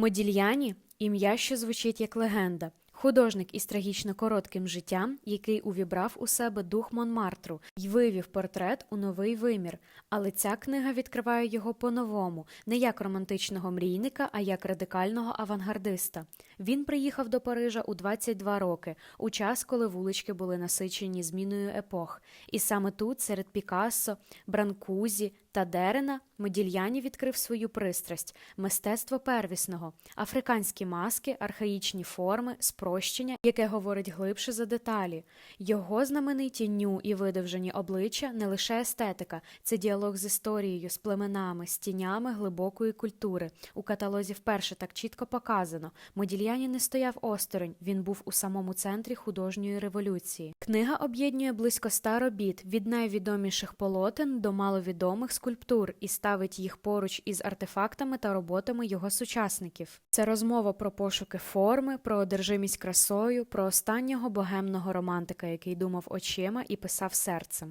Модільяні ім'я, що звучить як легенда. Художник із трагічно коротким життям, який увібрав у себе дух Монмартру й вивів портрет у новий вимір. Але ця книга відкриває його по-новому, не як романтичного мрійника, а як радикального авангардиста. Він приїхав до Парижа у 22 роки, у час, коли вулички були насичені зміною епох. І саме тут, серед Пікассо, Бранкузі та Дерена, Модільяні відкрив свою пристрасть мистецтво первісного, африканські маски, архаїчні форми, спрощення, яке говорить глибше за деталі. Його знамениті ню і видовжені обличчя не лише естетика, це діалог з історією, з племенами, з тінями глибокої культури. У каталозі вперше так чітко показано. Модільяні не стояв осторонь, він був у самому центрі художньої революції. Книга об'єднує близько ста робіт від найвідоміших полотен до маловідомих скульптур і ставить їх поруч із артефактами та роботами його сучасників. Це розмова про пошуки форми, про одержимість красою, про останнього богемного романтика, який думав очима і писав серцем.